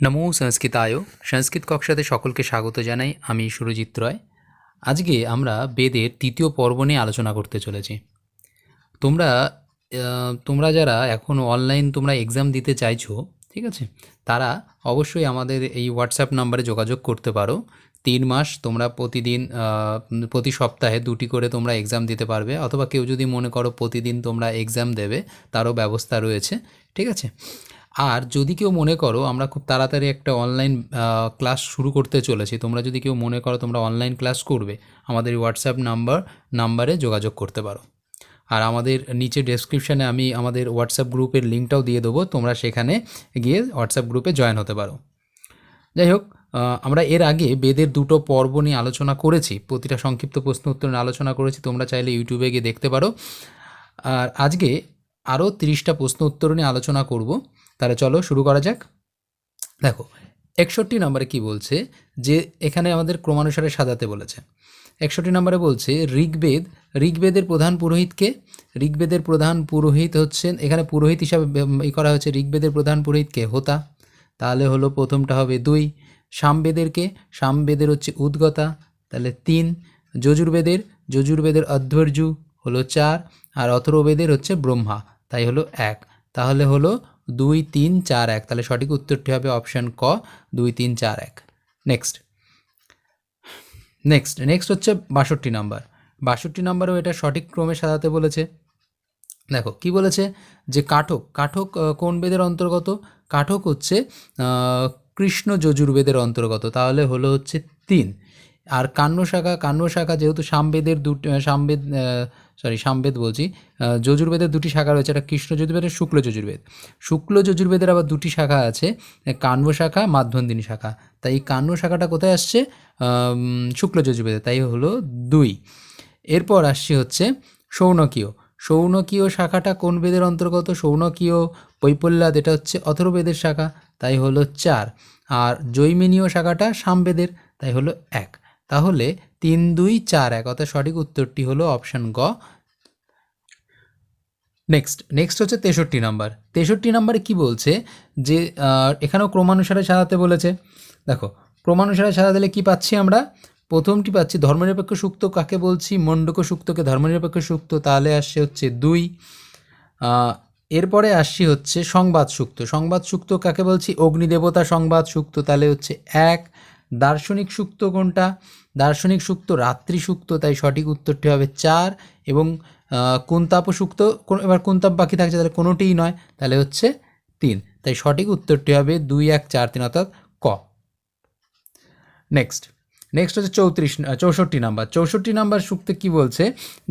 নমো সংস্কৃতায় সংস্কৃত কক্ষাতে সকলকে স্বাগত জানাই আমি সুরজিৎ রয়। আজকে আমরা বেদের তৃতীয় পর্ব নিয়ে আলোচনা করতে চলেছি। তোমরা তোমরা যারা এখন অনলাইন তোমরা এক্সাম দিতে চাইছো, ঠিক আছে? তারা অবশ্যই আমাদের এই হোয়াটসঅ্যাপ নাম্বারে যোগাযোগ করতে পারো। তিন মাস তোমরা প্রতিদিন প্রতি সপ্তাহে দুটি করে তোমরা এক্সাম দিতে পারবে, অথবা কেউ যদি মনে করো প্রতিদিন তোমরা এক্সাম দেবে, তারও ব্যবস্থা রয়েছে, ঠিক আছে? আর যদি কেউ মনে করো, আমরা খুব তাড়াতাড়ি একটা অনলাইন ক্লাস শুরু করতে চলেছি, তোমরা যদি কেউ মনে করো তোমরা অনলাইন ক্লাস করবে, আমাদের হোয়াটসঅ্যাপ নাম্বার নাম্বারে যোগাযোগ করতে পারো। আর আমাদের নিচে ডেসক্রিপশানে আমি আমাদের হোয়াটসঅ্যাপ গ্রুপের লিঙ্কটাও দিয়ে দেবো, তোমরা সেখানে গিয়ে হোয়াটসঅ্যাপ গ্রুপে জয়েন হতে পারো। যাই হোক আমরা এর আগে বেদের দুটো পর্ব নিয়ে আলোচনা করেছি, প্রতিটা সংক্ষিপ্ত প্রশ্ন উত্তর নিয়ে আলোচনা করেছি, তোমরা চাইলে ইউটিউবে গিয়ে দেখতে পারো। আর আজকে আরও তিরিশটা প্রশ্ন উত্তর নিয়ে আলোচনা করব। তাহলে চলো শুরু করা যাক। দেখো, একষট্টি নম্বরে কি বলছে যে এখানে আমাদের ক্রমানুসারে সাজাতে বলেছে। একষট্টি নম্বরে বলছে, ঋগ্বেদ, ঋগ্বেদের প্রধান পুরোহিতকে ঋগ্বেদের প্রধান পুরোহিত হচ্ছেন, এখানে পুরোহিত হিসাবে ই করা হয়েছে ঋগ্বেদের প্রধান পুরোহিতকে হোতা। তাহলে হলো প্রথমটা হবে দুই। সামবেদেরকে সামবেদের হচ্ছে উদ্গতা। তাহলে তিন। যজুর্বেদের যজুর্বেদের অধ্বর্যু হলো চার। আর অথর্ববেদের হচ্ছে ব্রহ্মা। তাই হলো এক। তাহলে হলো দুই তিন চার এক। তাহলে সঠিক উত্তরটি হবে অপশান ক, দুই তিন চার এক। নেক্সট নেক্সট নেক্সট হচ্ছে বাষট্টি নাম্বার। বাষট্টি নাম্বারও এটা সঠিক ক্রমে সাজাতে বলেছে। দেখো, কি বলেছে? যে কাঠক কাঠক কোন বেদের অন্তর্গত? কাঠক হচ্ছে কৃষ্ণ যজুর্বেদের অন্তর্গত। তাহলে হলো হচ্ছে তিন। আর কান্য শাখা কান্য শাখা যেহেতু সামবেদের দুটি সামবেদ সরি সামবেদ বলছি যজুর্বেদের দুটি শাখা রয়েছে, একটা কৃষ্ণ যজুর্বেদের, শুক্ল যজুর্বেদ। শুক্ল যজুর্বেদের আবার দুটি শাখা আছে কাণ্ব শাখা মাধ্যন্দিনী শাখা। তাই এই কাণ্ব শাখাটা কোথায় আসছে? শুক্ল যজুর্বেদে, তাই হলো দুই। এরপর আসছে হচ্ছে সৌনকীয়। সৌনকীয় শাখাটা কোন বেদের অন্তর্গত? সৌনকীয় কৈপল্যাদ এটা হচ্ছে অথর্ববেদের শাখা, তাই হলো চার। আর জৈমিনীয় শাখাটা সামবেদের, তাই হলো এক। তাহলে তিন, দুই, চার এক অর্থাৎ সঠিক উত্তরটি হলো অপশান গ। নেক্সট নেক্সট হচ্ছে তেষট্টি নাম্বার। তেষট্টি নাম্বারে কি বলছে? যে এখানেও ক্রমানুসারে সাজাতে বলেছে। দেখো, ক্রমানুসারে সাজা দিলে কি পাচ্ছি আমরা? প্রথমটি পাচ্ছি ধর্মনিরপেক্ষ সুক্ত কাকে বলছি? মণ্ডক সুক্তকে ধর্মনিরপেক্ষ সুক্ত, তাহলে আসছে হচ্ছে দুই। এরপরে আসছি হচ্ছে সংবাদ সুক্ত। সংবাদ সুক্ত কাকে বলছি? অগ্নিদেবতা সংবাদ সুক্ত, তাহলে হচ্ছে এক। দার্শনিক সুক্ত কোনটা? দার্শনিক সুক্ত রাত্রি সুক্ত, তাই সঠিক উত্তরটি হবে চার এবং কুন্তাপ সুক্ত? এবার কুন্তাপ বাকি থাকছে তাহলে কোনোটিই নয়, তাহলে হচ্ছে তিন। তাই সঠিক উত্তরটি হবে দুই, এক, চার, তিন অর্থাৎ ক। নেক্সট নেক্সট হচ্ছে চৌত্রিশ চৌষট্টি নাম্বার। চৌষট্টি নাম্বার সূক্তে কি বলছে?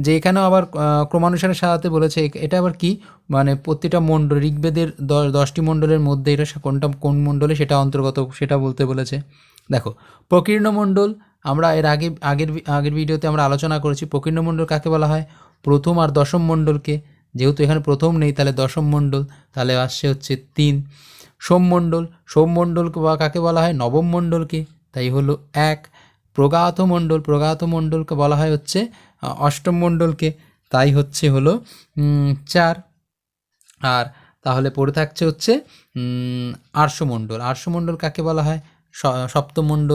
যে এখানেও আবার ক্রমানুসারে সাজাতে বলেছে এটা আবার কি? মানে প্রতিটা মণ্ডল, ঋগ্বেদের দশটি মণ্ডলের মধ্যে এটা কোনটা, কোন মণ্ডলে সেটা অন্তর্গত সেটা বলতে বলেছে। দেখো প্রকীর্ণ মণ্ডল আমরা এর আগে, আগের আগের ভিডিওতে আমরা আলোচনা করেছি প্রকীর্ণ মণ্ডল কাকে বলা হয়? প্রথম আর দশম মণ্ডলকে। যেহেতু এখানে প্রথম নেই, তাহলে দশম মণ্ডল, তাহলে আসছে হচ্ছে তিন। সোমমণ্ডল সোমমণ্ডল বা কাকে বলা হয়? নবম মণ্ডলকে। তাই হলো এক। প্রগাত মণ্ডল, প্রগাত মণ্ডলকে বলা হয় হচ্ছে অষ্টম মণ্ডলকে। তাই হচ্ছে হলো চার। আর তাহলে পড়ে থাকছে হচ্ছে আর্শমণ্ডল আর্শমণ্ডল কাকে বলা হয়? স- সপ্তম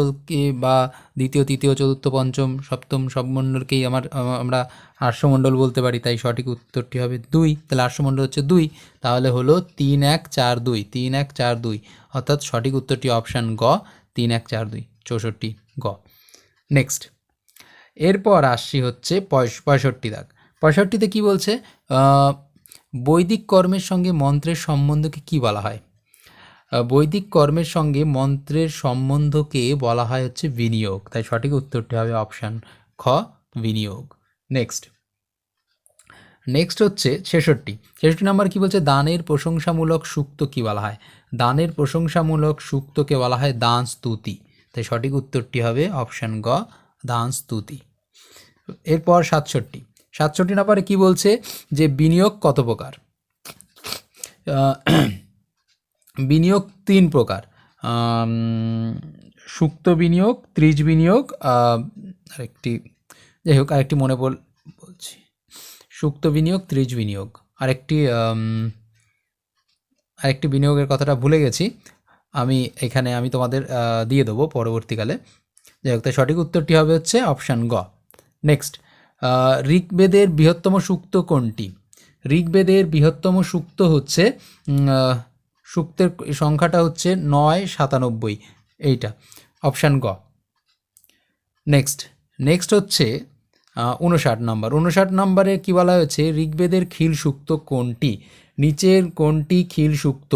বা দ্বিতীয়, তৃতীয়, চতুর্থ, পঞ্চম, সপ্তম সব মণ্ডলকেই আমার আমরা আর্শমণ্ডল বলতে পারি, তাই সঠিক উত্তরটি হবে দুই। তাহলে আর্শমণ্ডল হচ্ছে দুই। তাহলে হলো তিন এক চার দুই, তিন এক চার দুই। অর্থাৎ সঠিক উত্তরটি অপশান গ, তিন এক চার দুই, চৌষট্টি গ। নেক্সট। এরপর আসছি হচ্ছে পঁয়ষ- পঁয়ষট্টি দাগ। পঁয়ষট্টিতে কি বলছে? বৈদিক কর্মের সঙ্গে মন্ত্রের সম্বন্ধকে কি বলা হয়? বৈদিক কর্মের সঙ্গে মন্ত্রের সম্বন্ধকে বলা হয় হচ্ছে বিনিয়োগ। তাই সঠিক উত্তরটি হবে অপশান খ, বিনিয়োগ। নেক্সট নেক্সট হচ্ছে ছেষট্টি। ছেষট্টি নাম্বার কি বলছে? দানের প্রশংসামূলক সুক্ত কি বলা হয়? দানের প্রশংসামূলক সুক্তকে বলা হয় দান স্তুতি। তাই সঠিক উত্তরটি হবে অপশান গ, দান স্তুতি। এরপর সাতষট্টি। সাতষট্টি নাম্বারে কি বলছে? যে বিনিয়োগ কত প্রকার? বিনিয়োগ তিন প্রকার। সুক্ত বিনিয়োগ, ত্রিজ বিনিয়োগ আরেকটি, যাই হোক, আরেকটি মনে বল বলছি। সুক্ত বিনিয়োগ, ত্রিজ বিনিয়োগ। আরেকটি আরেকটি বিনিয়োগের কথাটা ভুলে গেছি। আমি এখানে, আমি তোমাদের দিয়ে দেবো পরবর্তীকালে। যাই হোক, তাই সঠিক উত্তরটি হবে হচ্ছে অপশান গ। নেক্সট ঋগ্বেদের বৃহত্তম সূক্ত কোনটি? ঋগ্বেদের বৃহত্তম সূক্ত হচ্ছে সূক্তের সংখ্যাটা হচ্ছে নয় সাতানব্বই, এইটা। অপশান গ। নেক্সট। নেক্সট হচ্ছে উনষাট নম্বর। উনষাট নম্বরে কী বলা হয়েছে? ঋগ্বেদের খিল সূক্ত কোনটি? নিচের কোনটি খিল সূক্ত?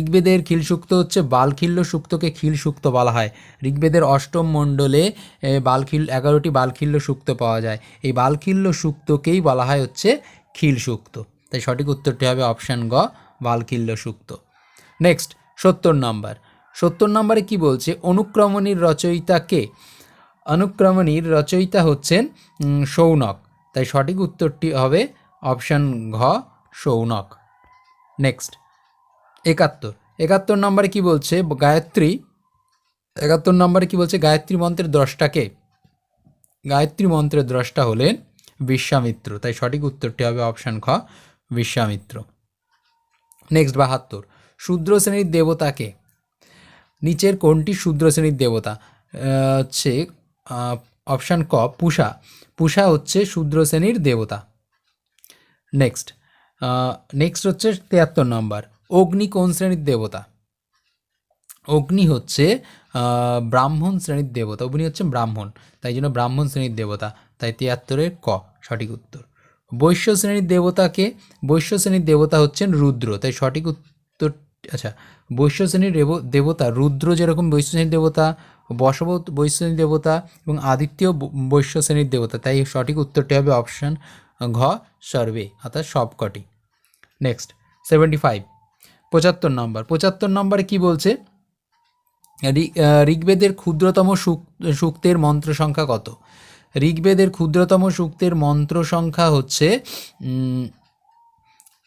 ঋগ্বেদের খিল সূক্ত হচ্ছে বালখিল্য সূক্তকে খিল সূক্ত বলা হয়। ঋগ্বেদের অষ্টম মণ্ডলে বালখিল, এগারোটি বালখিল্য সূক্ত পাওয়া যায়। এই বালখিল্য সূক্তকেই বলা হয় হচ্ছে খিল সূক্ত। তাই সঠিক উত্তরটি হবে অপশান গ। বালখিল্য সূক্ত নেক্সট সত্তর নম্বর। সত্তর নম্বরে কি বলছে? অনুক্রমণীর রচয়িতা কে অনুক্রমণীর রচয়িতা হচ্ছেন সৌনক। তাই সঠিক উত্তরটি হবে অপশান ঘ, সৌনক। নেক্সট একাত্তর। একাত্তর নম্বরে কি বলছে? গায়ত্রী, একাত্তর নম্বরে কি বলছে? গায়ত্রী মন্ত্রের দ্রষ্টাকে। গায়ত্রী মন্ত্রের দ্রষ্টা হলেন বিশ্বামিত্র। তাই সঠিক উত্তরটি হবে অপশান খ বিশ্বামিত্র। নেক্সট বাহাত্তর। শূদ্র শ্রেণির দেবতাকে নিচের কোনটি শূদ্র শ্রেণির দেবতা? হচ্ছে অপশান ক, পুষা। পুষা হচ্ছে শূদ্র শ্রেণির দেবতা। নেক্সট নেক্সট হচ্ছে তিয়াত্তর নম্বর। অগ্নি কোন শ্রেণির দেবতা? অগ্নি হচ্ছে ব্রাহ্মণ শ্রেণির দেবতা। অগ্নি হচ্ছে ব্রাহ্মণ। তাই জন্য ব্রাহ্মণ শ্রেণির দেবতা। তাই তিয়াত্তরের ক, সঠিক উত্তর। বৈশ্য শ্রেণির দেবতাকে বৈশ্য শ্রেণির দেবতা হচ্ছেন রুদ্র। তাই সঠিক উত্তর আচ্ছা বৈশ্য শ্রেণির দেব- দেবতা রুদ্র যেরকম বৈশ্য শ্রেণির দেবতা বশব বৈশ্য শ্রেণির দেবতা এবং আদিত্য বৈশ্য শ্রেণির দেবতা। তাই সঠিক উত্তরটি হবে অপশান ঘ, সর্বে, অর্থাৎ সবকটি। নেক্সট সেভেন্টি ফাইভ পঁচাত্তর নম্বর। পঁচাত্তর নম্বরে কি বলছে? ঋগ্বেদের ক্ষুদ্রতম সূক- সূক্তের মন্ত্র সংখ্যা কত? ঋগ্বেদের ক্ষুদ্রতম সূক্তের মন্ত্র সংখ্যা হচ্ছে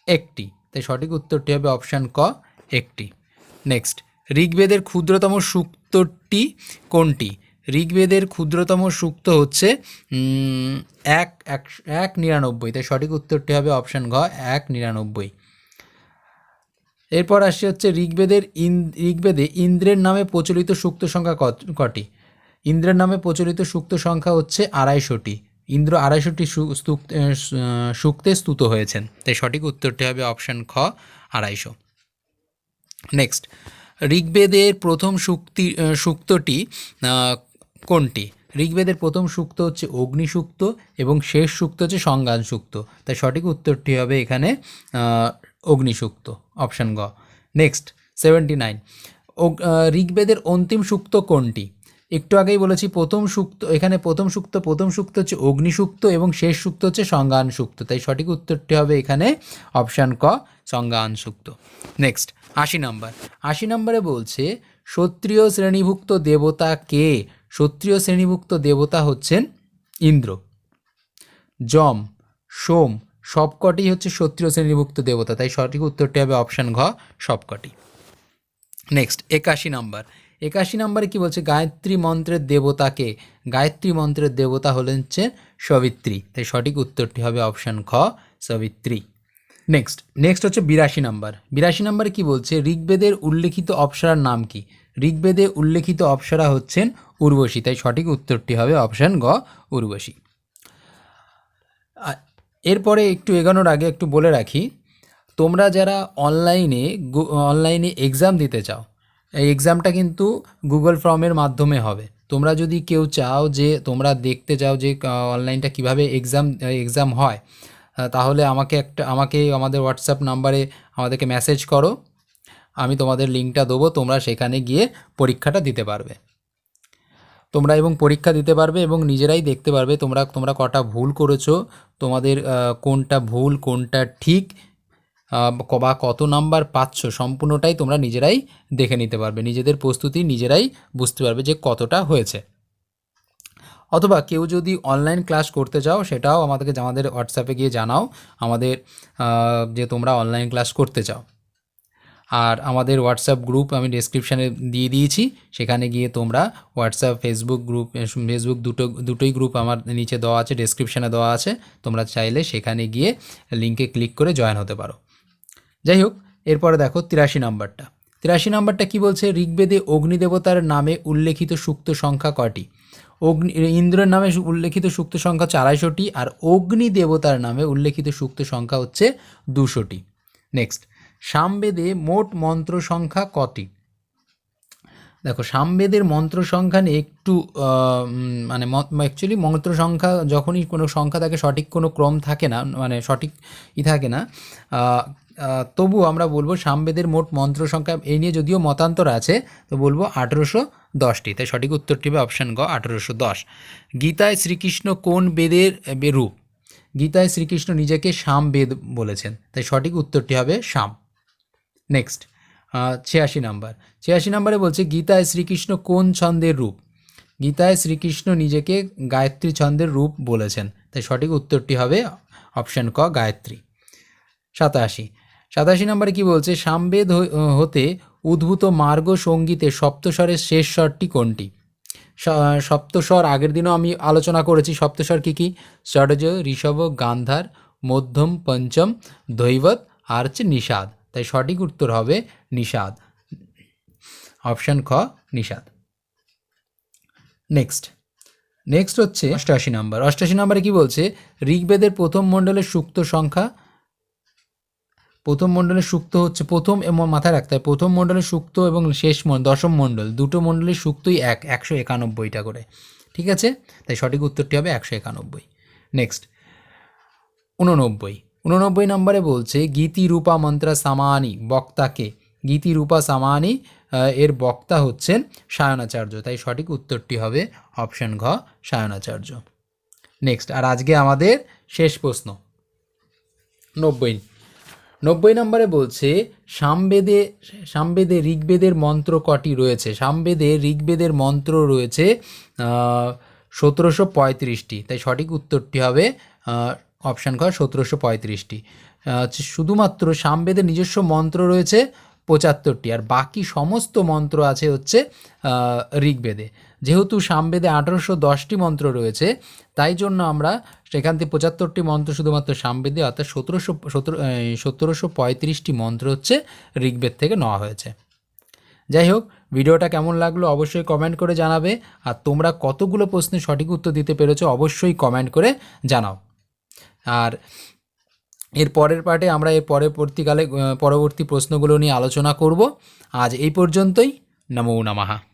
একটি। তাই সঠিক উত্তরটি হবে অপশান ক, একটি। নেক্সট, ঋগ্বেদের ক্ষুদ্রতম সূক্তটি কোনটি? ঋগ্বেদের ক্ষুদ্রতম সূক্ত হচ্ছে এক এক এক নিরানব্বই। তাই সঠিক উত্তরটি হবে অপশান ঘ, এক নিরানব্বই। এরপর আসছে হচ্ছে ঋগ্বেদের ঋগ্বেদে ইন্দ্রের নামে প্রচলিত সূক্ত সংখ্যা কটি? ইন্দ্রের নামে প্রচলিত সূক্ত সংখ্যা হচ্ছে আড়াইশোটি। ইন্দ্র আড়াইশোটি সূক্তে স্তুত হয়েছেন। তাই সঠিক উত্তরটি হবে অপশান খ আড়াইশো। নেক্সট ঋগ্বেদের প্রথম সূক্তি সূক্তটি কোনটি? ঋগ্বেদের প্রথম সূক্ত হচ্ছে অগ্নি সূক্ত এবং শেষ সূক্ত হচ্ছে সংজ্ঞান সূক্ত তাই সঠিক উত্তরটি হবে এখানে আহ, অগ্নি সূক্ত অপশান গ। নেক্সট সেভেন্টি নাইন ঋগ্বেদের অন্তিম সূক্ত কোনটি? একটু আগেই বলেছি, প্রথম সূক্ত, এখানে প্রথম সূক্ত প্রথম সূক্ত হচ্ছে অগ্নি সূক্ত এবং শেষ সূক্ত হচ্ছে সংজ্ঞান সূক্ত তাই সঠিক উত্তরটি হবে এখানে অপশান ক সংজ্ঞান সূক্ত নেক্সট আশি নম্বর। আশি নম্বরে বলছে ক্ষত্রিয় শ্রেণীভুক্ত দেবতা কে? ক্ষত্রিয় শ্রেণীভুক্ত দেবতা হচ্ছেন ইন্দ্র। যম, সোম সবকটি হচ্ছে ক্ষত্রিয় শ্রেণীভুক্ত দেবতা। তাই সঠিক উত্তরটি হবে অপশান ঘ, সবকটি। নেক্সট একাশি নাম্বার। একাশি নাম্বারে কি বলছে? গায়ত্রী মন্ত্রের দেবতাকে। গায়ত্রী মন্ত্রের দেবতা হলেন হচ্ছে সবিত্রী। তাই সঠিক উত্তরটি হবে অপশান খ, সবিত্রী। নেক্সট নেক্সট হচ্ছে বিরাশি নাম্বার। বিরাশি নাম্বারে কি বলছে? ঋগ্বেদের উল্লেখিত অপ্সরার নাম কি? ঋগ্বেদে উল্লেখিত অপ্সরা হচ্ছেন উর্বশী। তাই সঠিক উত্তরটি হবে অপশান গ, উর্বশী। এরপরে একটু এগোনোর আগে একটু বলে রাখি, তোমরা যারা অনলাইনে অনলাইনে এক্সাম দিতে চাও এই এক্সামটা কিন্তু গুগল ফর্মের মাধ্যমে হবে। তোমরা যদি কেউ চাও যে, তোমরা দেখতে চাও যে অনলাইনটা কীভাবে এক্সাম এক্সাম হয় তাহলে আমাকে একটা, আমাকে আমাদের হোয়াটসঅ্যাপ নাম্বারে আমাদেরকে মেসেজ করো। আমি তোমাদের লিঙ্কটা দেবো, তোমরা সেখানে গিয়ে পরীক্ষাটা দিতে পারবে। তোমরা এবং পরীক্ষা দিতে পারবে এবং নিজেরাই দেখতে পারবে তোমরা তোমরা কটা ভুল করেছ, তোমাদের কোনটা ভুল, কোনটা ঠিক বা কত নাম্বার পাচ্ছ সম্পূর্ণটাই তোমরা নিজেরাই দেখে নিতে পারবে। নিজেদের প্রস্তুতি নিজেরাই বুঝতে পারবে যে কতটা হয়েছে। অথবা কেউ যদি অনলাইন ক্লাস করতে চাও, সেটাও আমাদেরকে আমাদের হোয়াটসঅ্যাপে গিয়ে জানাও, আমাদের যে তোমরা অনলাইন ক্লাস করতে চাও। আর আমাদের হোয়াটসঅ্যাপ গ্রুপ আমি ডেসক্রিপশানে দিয়ে দিয়েছি, সেখানে গিয়ে তোমরা হোয়াটসঅ্যাপ ফেসবুক গ্রুপ ফেসবুক দুটো, দুটোই গ্রুপ আমার নিচে দেওয়া আছে ডেসক্রিপশানে দেওয়া আছে। তোমরা চাইলে সেখানে গিয়ে লিঙ্কে ক্লিক করে জয়েন হতে পারো। যাই হোক এরপরে দেখো তিরাশি নাম্বারটা। তিরাশি নাম্বারটা কি বলছে? ঋগ্বেদে অগ্নিদেবতার নামে উল্লেখিত সুক্ত সংখ্যা কটি অগ্নি, ইন্দ্রের নামে উল্লেখিত সুক্ত সংখ্যা হচ্ছে আড়াইশোটি, আর অগ্নি দেবতার নামে উল্লেখিত সুক্ত সংখ্যা হচ্ছে দুশোটি। নেক্সট সামবেদে মোট মন্ত্র সংখ্যা কটি? দেখো, সামবেদের মন্ত্র সংখ্যা নিয়ে একটু মানে অ্যাকচুয়ালি মন্ত্র সংখ্যা যখনই কোনো সংখ্যা থাকে, সঠিক কোনো ক্রম থাকে না মানে সঠিক ই থাকে না তবু আমরা বলব সামবেদের মোট মন্ত্র সংখ্যা এই নিয়ে যদিও মতান্তর আছে, তো বলব আঠেরোশো দশটি। তাই সঠিক উত্তরটি হবে অপশান গ, আঠেরোশো দশ। গীতায় শ্রীকৃষ্ণ কোন বেদের রূপ? গীতায় শ্রীকৃষ্ণ নিজেকে সাম বেদ বলেছেন, তাই সঠিক উত্তরটি হবে সাম। নেক্সট ছিয়াশি নাম্বার। ছিয়াশি নাম্বারে বলছে, গীতায় শ্রীকৃষ্ণ কোন ছন্দের রূপ? গীতায় শ্রীকৃষ্ণ নিজেকে গায়ত্রী ছন্দের রূপ বলেছেন, তাই সঠিক উত্তরটি হবে অপশান ক, গায়ত্রী। সাতাশি সাতাশি নম্বরে কি বলছে? সামবেদ হতে উদ্ভূত মার্গ সঙ্গীতে সপ্তস্বরের শেষ স্বরটি কোনটি? সপ্তস্বর, আগের দিনও আমি আলোচনা করেছি। সপ্তস্বর কী কী? ষড়জ, ঋষভ, গান্ধার, মধ্যম, পঞ্চম দৈবত আর হচ্ছে নিষাদ। তাই সঠিক উত্তর হবে নিষাদ। অপশান খ, নিষাদ। নেক্সট। নেক্সট হচ্ছে অষ্টআশি নাম্বার। অষ্টআশি নাম্বারে কি বলছে? ঋগ্বেদের প্রথম মণ্ডলের সুক্ত সংখ্যা প্রথম মণ্ডলের সুক্ত হচ্ছে প্রথম এবং মাথায় রাখতে হয়। প্রথম মণ্ডলের সুক্ত এবং শেষ দশম মণ্ডল, দুটো মণ্ডলের সুক্তই এক, একশো একানব্বইটা করে। ঠিক আছে? তাই সঠিক উত্তরটি হবে একশো একানব্বই। নেক্সট উননব্বই উননব্বই নম্বরে বলছে গীতি রূপা মন্ত্রা সামানি, বক্তাকে। গীতি রূপা সামানি এর বক্তা হচ্ছেন সায়নাচার্য। তাই সঠিক উত্তরটি হবে অপশন ঘ, সায়নাচার্য। নেক্সট আর আজকে আমাদের শেষ প্রশ্ন। নব্বই। নব্বই নম্বরে বলছে, সামবেদে সামবেদে ঋগ্বেদের মন্ত্র কটি রয়েছে? সামবেদে ঋগ্বেদের মন্ত্র রয়েছে সতেরোশো পঁয়ত্রিশটি। তাই সঠিক উত্তরটি হবে অপশান খ সতেরোশো পঁয়ত্রিশটি। শুধুমাত্র সামবেদের নিজস্ব মন্ত্র রয়েছে পঁচাত্তরটি। আর বাকি সমস্ত মন্ত্র আছে হচ্ছে ঋগ্বেদে। যেহেতু সামবেদে আঠারোশো দশটি মন্ত্র রয়েছে, তাই জন্য আমরা সেখান থেকে পঁচাত্তরটি মন্ত্র শুধুমাত্র সামবেদে, অর্থাৎ সতেরোশো, সতেরো সতেরোশো পঁয়ত্রিশটি মন্ত্র হচ্ছে ঋগ্বেদ থেকে নেওয়া হয়েছে। যাই হোক, ভিডিওটা কেমন লাগল অবশ্যই কমেন্ট করে জানাবে। আর তোমরা কতগুলো প্রশ্নের সঠিক উত্তর দিতে পেরেছ অবশ্যই কমেন্ট করে জানাও। আর এর পরের পার্টে আমরা এর পরবর্তীকালে পরবর্তী প্রশ্নগুলো নিয়ে আলোচনা করব। আজ এই পর্যন্তই। নমো নমঃ।